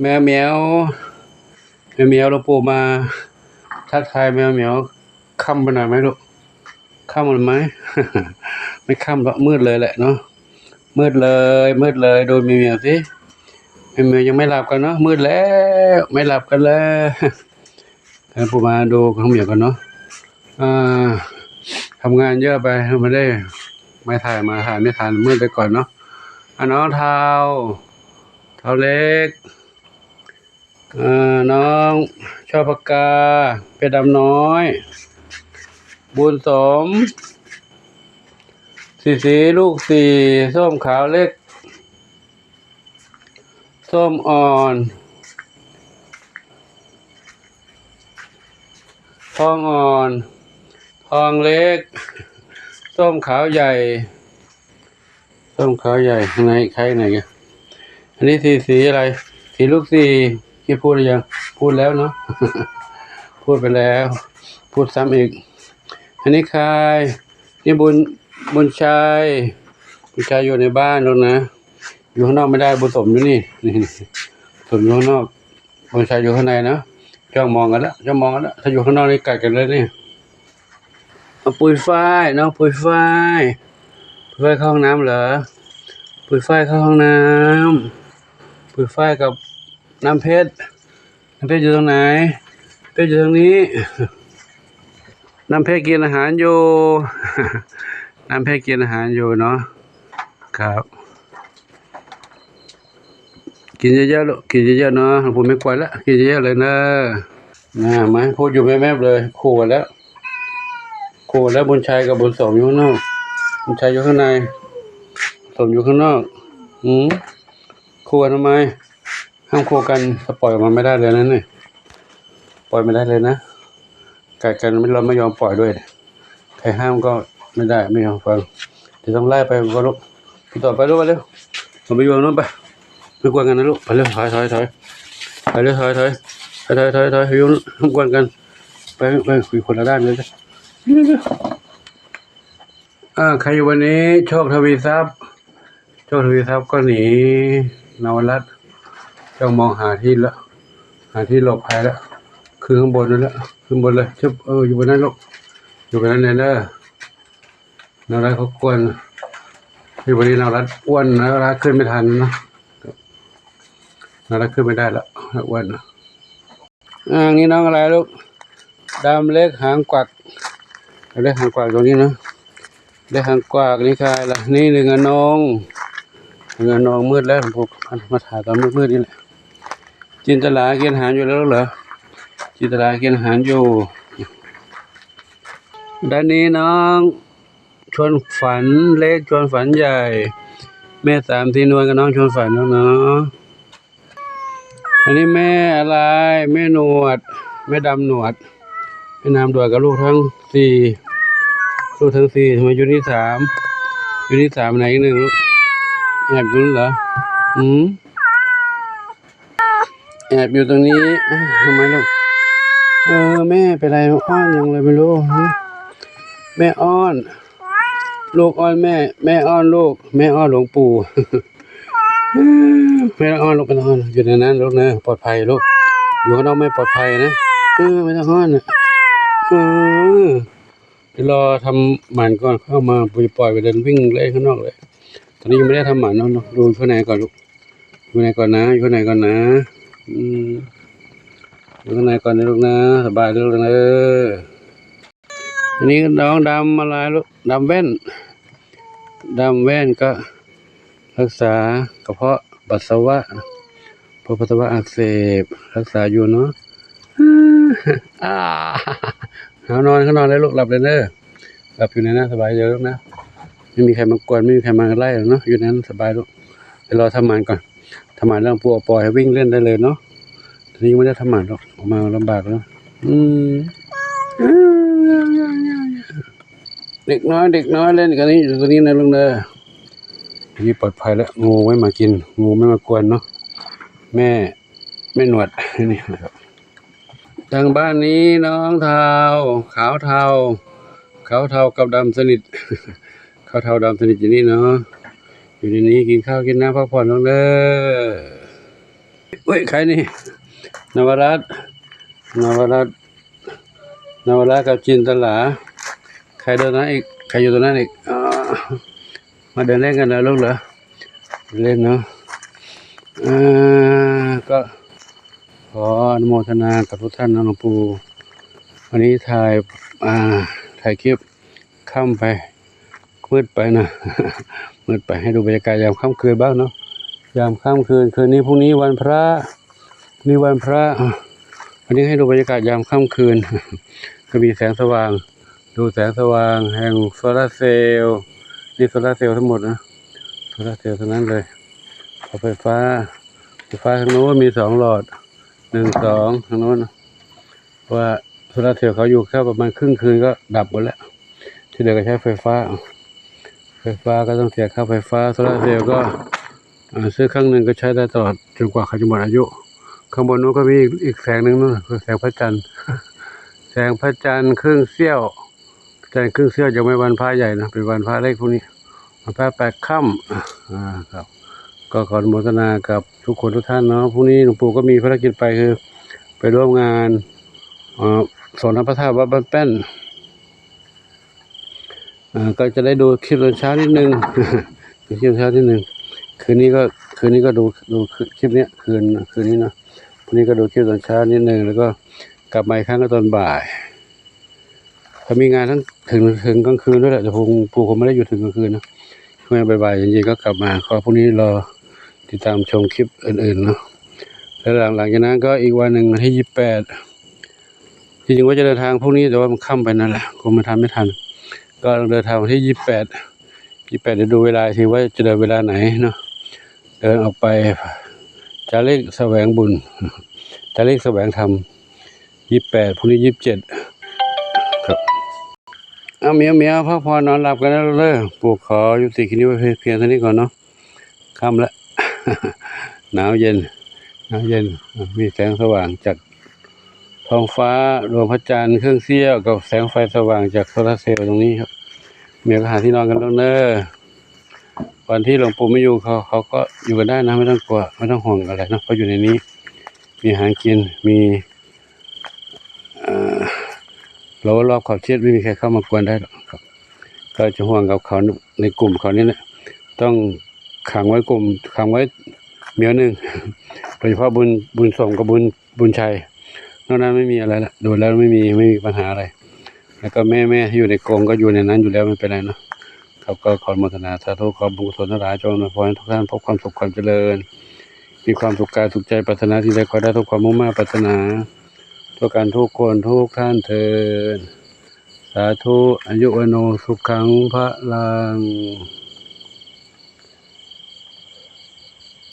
แมวเหมียวแมวเหมียวหลวงปู่มา ทักทายแมวเหมียวค่ำไปหน่อยไหมลูกค่ำหรือไหม ไม่ค่ำหรอกมืดเลยแหละเนาะมืดเลย มืดเลยโดูแมวเหมียวสิแมวเหมียวยังไม่หลับกันเนาะมืดแล้วไม่หลับกันแล้วหลวงปู่มาดูของเหมียวกันเนาะอ่าทำงานเยอะไปไม่ได้ ไม่ถ่ายมาถ่ายไม่ทันมืดไปก่อนเนาะอะน้องเท้าเท้าเล็ก น้องชอบปากกาเป็ดดำน้อย บุญสม สีสีลูกสี่ส้มขาวเล็ก ส้มอ่อนทองอ่อน ทองเล็ก ส้มขาวใหญ่ ส้มขาวใหญ่ข้างในใครไหนกันอันนี้สีสีอะไร สีลูกสี่ ที่พูดหรือยัง พูดแล้วเนาะ พูดไปแล้ว พูดซ้ำอีก อันนี้ใครนี่บุญบุญชัยบุญชัยอยู่ในบ้านแล้วนะ อยู่ข้างนอกไม่ได้บุญสมอยู่นี่นี่สมอยู่ข้างนอกบุญชัยอยู่ข้างในนะจ้องมองกันแล้วจ้องมองกันแล้วถ้าอยู่ข้างนอกนี่กัดกันเลยนี่เอาปุยฝ้ายน้องปุยฝ้ายปุยฝ้ายเข้าห้องน้ำเหรอปุยฝ้ายเข้าห้องน้ำปุยฝ้ายกับ น้ำเพชรน้ำเพชรอยู่ตรงไหน เพชรอยู่ตรงนี้ น้ำเพชรกินอาหารอยู่ น้ำเพชรกินอาหารอยู่เนาะ ครับ กินเยอะๆลูกกินเยอะๆเนาะผมไม่กลัวแล้วกินเยอะๆเลยนะนะไหมพูดอยู่แม่ๆเลยคู่กันแล้วคู่กันแล้วบุญชัยกับบุญสมอยู่ข้างนอกบุญชัยอยู่ข้างในสมอยู่ข้างนอก อืมคู่กันทำไม ห้ามคู่กันถ้าปล่อยออกมาไม่ได้เลยนะเนี่ยปล่อยไม่ได้เลยนะกัดกันไม่เราไม่ยอมปล่อยด้วยใครห้ามก็ไม่ได้ไม่ยอมฟังเดี๋ยวต้องไล่ไปก็ลูกพี่ต่อไปลูกไปเร็วผมไปอยู่นู้นไปไม่กวนกันนะลูกไปเร็วถอยถอยถอยไปเร็วถอยถอยถอยถอยถอยถอยอยู่ไม่กวนกัน ไปไปคุยคนละด้านเลยจ้ะอ่าใครอยู่วันนี้โชคทวีทรัพย์โชคทวีทรัพย์ก็หนีนวรัตน์ จ้องมองหาที่ละหาที่หลบภัยแล้วคือข้างบนนั่นแหละขึ้นบนเลยชึบเอออยู่บนนั้นลูกอยู่บนนั้นแน่เด้อนวรัตเขากวนอยู่วันนี้นวรัตอ้วนนวรัตขึ้นไม่ทันนะนวรัตขึ้นไม่ได้แล้วอ้วนนะอ่านี่น้องอะไรลูกดำเล็กหางกวักเล็กหางกวักตรงนี้นะเล็กหางกวักนี่ใครล่ะนี่หนึ่งอนงเงินนองมืดแล้วผมมาถ่ายตอนมืดๆนี่แหละ จินตลากินอาหารอยู่แล้วเหรอจินตลากินอาหารอยู่ด้านนี้น้อง ชวนฝันเล็กชวนฝันใหญ่ แม่สามทีนวลกับน้องชวนฝันแล้วเนาะอันนี้แม่อะไรแม่หนวดแม่ดำหนวดแม่นามดวดกับลูกทั้งสี่ลูกทั้งสี่ทำไมอยู่นี่สามอยู่นี่สามไหนอีกหนึ่งลูกแอบยู่เหรออืม แอบอยู่ตรงนี้ทำไมลูกเออแม่เป็นไรอ้อนยังเลยไม่รู้แม่อ้อน ลูกอ้อนแม่ แม่อ้อนลูก แม่อ้อนหลวงปู่แม่อ้อนลูกไม่ต้องอ้อนอยู่ในนั้นลูกนะปลอดภัยลูกอยู่ข้างนอกไม่ปลอดภัยนะเออไม่ต้องอ้อนเออเดี๋ยวรอทำหมันก่อนเข้ามาปล่อยปล่อยไปเดินวิ่งเล่นข้างนอกเลย ตอนนี้ยังไม่ได้ทำหมันเนาะดูข้างในก่อนลูกอยู่ข้างในก่อนนะอยู่ข้างในก่อนนะ อืมอยู่ข้างในก่อนนะลูกนะสบายลูกนะเอออันนี้น้องดำอะไรลูกดำแว่นดำแว่นก็รักษากระเพาะปัสสาวะพราะปัสสาวะอักเสบ รักษาอยู่เนาะอ่าเอานอนก็นอนเลยลูกหลับเลยเนอะหลับอยู่ในนั้นสบายเยอะลูกนะไม่มีใครมากวนไม่มีใครมาไล่หรอกเนาะอยู่นั้นสบายลูกเดี๋ยวรอทำหมันก่อน หมันเรื่องปัวปล่อยให้วิ่งเล่นได้เลยเนาะทีนี้ไม่ได้ทำหมันหรอกออกมาลำบากแล้วอืมเด็กน้อยเด็กน้อยเล่นกันนี้อยู่ตรงนี้นะลุงเนอะทีนี้ปลอดภัยแล้วงูไม่มากิน งูไม่มากวนเนาะแม่แม่หนวดนี่นะครับทางบ้านนี้น้องเทาขาวเทาขาวเทากับดำสนิทขาวเทาดำสนิทอยู่นี่เนาะ อยู่ในนี้กินข้าวกินน้ำพักผ่อนน้องเด้อเฮ้ยใครนี่นวรัตนวรัตนวรัตกับจินตลา ใครเดินนั้นอีก ใครอยู่ตรงนั้นอีกอมาเดินเล่นกันนะลูกเหรอเล่นเนาะก็ขออนุโมทนากับทุกท่านนะหลวงปู่วันนี้ถ่ายอ่าถ่ายคลิปค่ำไป มืดไปนะมืดไปให้ดูบรรยากาศยามค่ำคืนบ้างเนาะยามค่ำคืนคืนนี้พรุ่งนี้วันพระนี้วันพระวันนี้ให้ดูบรรยากาศยามค่ำคืน ก็มีแสงสว่าง ดูแสงสว่าง แห่งโซลาเซลล์นี่โซลาเซลล์ทั้งหมดนะโซลาเซลล์ทั้งนั้นเลยเสาไฟฟ้าไฟฟ้าทางโน้นมีสองหลอดหนึ่งสองทางโน้นว่าโซลาเซลล์เขาอยู่แค่ประมาณครึ่งคืนก็ดับหมดแล้วที่เหลือก็ใช้ไฟฟ้า ไฟฟ้าก็ต้องเสียค่าไฟฟ้าโซลาเซลล์ก็ซื้อครั้งหนึ่งก็ใช้ได้ตลอดจนกว่าเขาจะหมดอายุ ข้างบนนู้นก็มีอีกแสงหนึ่งนู่นคือแสงพระจันทร์แสงพระจันทร์ครึ่งเสี้ยวแสงครึ่งเสี้ยวยังไม่วันพระใหญ่นะเป็นวันพระเล็กพวกนี้วันพระแปดค่ำอ่าครับ ก็ขออนุโมทนากับทุกคนทุกท่านเนาะพรุ่งนี้หลวงปู่ก็มีภารกิจไปคือ ไปร่วมงานอ่อสอนพระธาตุวัดบ้านแป้น ก็จะได้ดูคลิปตอนเช้านิดนึงดูคลิปเช้านิดนึงคืนนี้ก็คืนนี้ก็ดูดูคลิปเนี้ยคืนคืนนี้เนอะพรุ่งนี้ก็ดูคลิปตอนเช้านิดนึงแล้วก็กลับมาอีกครั้งก็ตอนบ่ายถ้ามีงานทั้งถึงถึงกลางคืนด้วยแหละแต่ผมปู่ผมไม่ได้อยู่ถึงกลางคืนนะช่วงบ่ายๆเย็นๆก็กลับมาขอพรุ่งนี้รอติดตามชมคลิปอื่นๆเนาะแล้วหลังหลังจากนั้นก็อีกวันหนึ่งที่ยี่สิบแปดจริงๆว่าจะเดินทางพรุ่งนี้แต่ว่ามันค่ำไปนั่นแหละคงมาทำไม่ทัน ก็เดินทางวันที่ยี่สิบแปดยี่สิบแปดเดี๋ยวดูเวลาทีว่าจะเดินเวลาไหนเนาะเดินออกไปจะเลขแสวงบุญจะเลขแสวงธรรมยี่แปดพรุ่งนี้ยี่สิบเจ็ดครับเอาเมียวเมียวพักผ่อนนอนหลับกันแล้วเลยปู่ขอยุติคลิปนี้ไว้เพียงเท่านี้ก่อนเนาะค่ำแล้วหนาวเย็นหนาวเย็นมีแสงสว่างจากท้องฟ้าดวงพระจันทร์เครื่องเสี้ยวกับแสงไฟสว่างจากโซลาร์เซลล์ตรงนี้ครับ เมียก็หาที่นอนกันแล้วเนอะวันที่หลวงปู่ไม่อยู่เขาเขาก็อยู่กันได้นะไม่ต้องกลัวไม่ต้องห่วงอะไรนะเพราอยู่ในนี้ มีอาหารกินมีเรารอบขอบเชิดไม่มีใครเข้ามากวนได้หรอกครับ ก็จะห่วงกับเขาในกลุ่มเขานี่แหละต้องขังไว้กลุ่มขังไว้เหมียวหนึ่งโดยเฉพาะบุญบุญส่งกับบุญบุญชัยนอกนั้นไม่มีอะไรละดูแล้วไม่มีไม่มีปัญหาอะไร แล้วก็แม่แม่อยู่ในกรงก็อยู่ในนั้นอยู่แล้วไม่เป็นไรเนาะครับก็ขอโมทนาสาธุขอบุญกุศลทั้งหลายจงอำนวยพรทุกท่านพบความสุขความเจริญ มีความสุขกายสุขใจปรารถนาที่ใดขอได้ทุกความมุ่งมั่นปรารถนาทุกการทุกคนทุกท่านเทินสาธุอายุวโนสุขังพระลัง